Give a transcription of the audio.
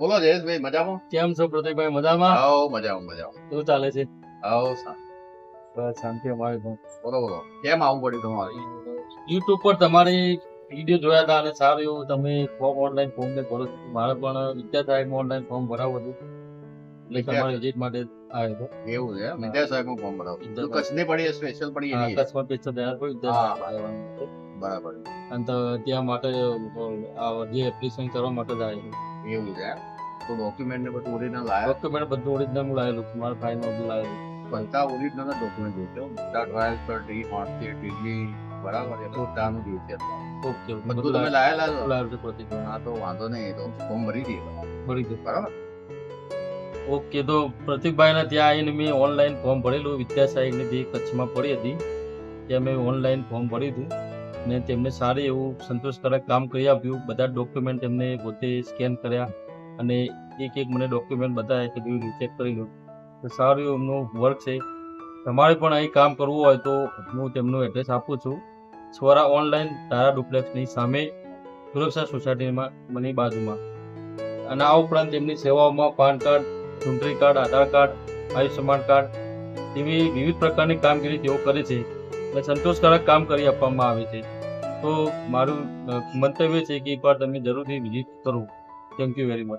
બોલો જયેશભાઈ મજામાં? કેમ છો પ્રતિકભાઈ? મજામાં? આવો મજામાં મજામાં. શું ચાલે છે? આવો બસ શાંતિ અમારે પણ. બોલો બોલો. કેમ આવું પડ્યું તમારે? યુટ્યુબ પર તમારી વીડિયો જોયા હતા અને સારું એવું તમે ફોર્મ ઓનલાઈન ફોર્મ ને ભરો. મારે પણ વિદ્યા સાહેબમાં ઓનલાઈન ફોર્મ ભરાવું હતું. એટલે તમારી વિઝિટ માટે આવ્યો હતો. એવું છે? વિદ્યા સાહેબ ફોર્મ ભરાવું. વિદ્યા કચ્છની પડી સ્પેશિયલ પડી હા, અકસ્માત પેશન્ટ તૈયાર કરી વિદ્યા. સાહેબ. બરાબર. અને ત્યાં માટે જે એપ્લિકેશન કરવા માટે જ આવ્યું. એવું છે તો ડોક્યુમેન્ટ ને બધું ઓરિજિનલ લાયા. ડોક્યુમેન્ટ બધું ઓરિજિનલ લાવેલું મારા ફાઇલ બધું લાવેલું બધા ઓરિજિનલ ડોક્યુમેન્ટ જોઈશે બધા ડ્રાઈવ પર ડી માર્કશીટ ડિગ્રી બરાબર એ બધાનું જોઈશે ઓકે બધું તમે લાયેલા છો? લાવેલું છે પ્રતિકભાઈ હા તો વાંધો નહીં. તો ફોર્મ ભરી દઈએ. ભરી દઉં બરાબર? ઓકે તો પ્રતિકભાઈના ત્યાં આવીને મેં ઓનલાઈન ફોર્મ ભરેલું. વિદ્યા સાહેબની જે કચ્છમાં પડી હતી. ત્યાં મેં ઓનલાઈન ફોર્મ ભર્યું હતું ને તેમને સારું એવું સંતોષકારક કામ કરી આપ્યું. બધા ડોક્યુમેન્ટ એમને પોતે સ્કેન કર્યા અને એક એક મને ડોક્યુમેન્ટ બતાવ્યા કે જેવી ચેક કરી લો. તો સારું એમનું વર્ક છે. તમારે પણ અહીં કામ કરવું હોય તો હું તેમનું એડ્રેસ આપું છું. સ્વરા ઓનલાઈન તારા ડુપ્લેક્સની સામે, સુરક્ષા સોસાયટીમાં, મની બાજુમાં. અને આ ઉપરાંત તેમની સેવાઓમાં પાન કાર્ડ ચૂંટણી card, Aadhaar card, Ayushman card એવી વિવિધ પ્રકારની કામગીરી તેઓ કરે છે. સંતોષકારક કામ કરી આપવામાં આવે છે. તો મારું મંતવ્ય છે કે એકવાર તમે જરૂરથી વિઝિટ કરો. Thank you very much